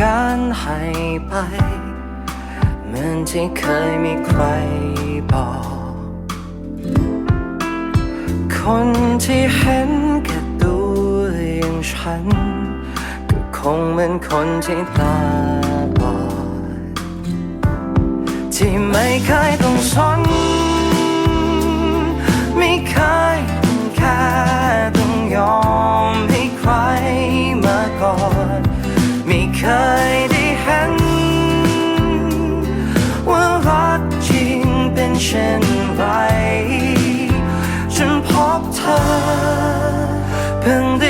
ให้ไป เหมือนที่เคยมีใครบอก คนที่เห็นแก่ตัวอย่างฉัน ก็คงเหมือนคนที่ตาบอดที่ไม่เคยต้องสน เป็นเช่นไรฉันพบเธอเพิ่งได้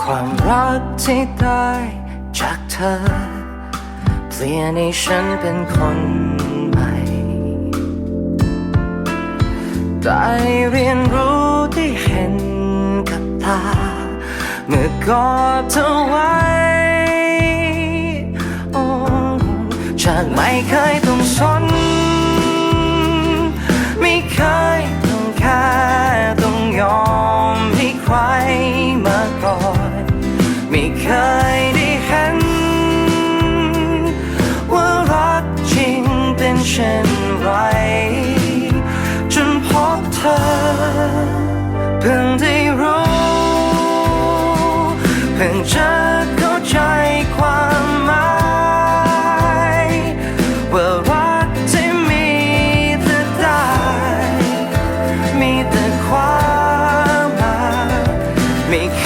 ความรักที่ได้จากเธอ เปลี่ยนให้ฉันเป็นคนใหม่ ได้เรียนรู้ได้เห็นกับตา เมื่อกอดเธอไว้จากไม่เคยต้องสนไม่เคย พิ่งจะเข้าใจความหมายว่ารักที่มีแต่ได้มีแต่ความหมายไม่เค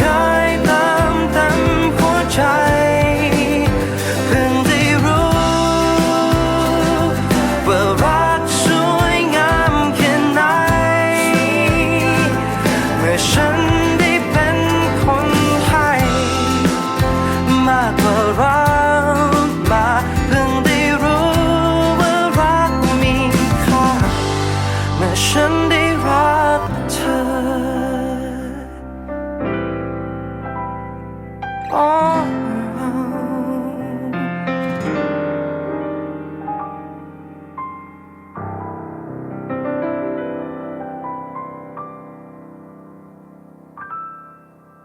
rock the tide. Oh.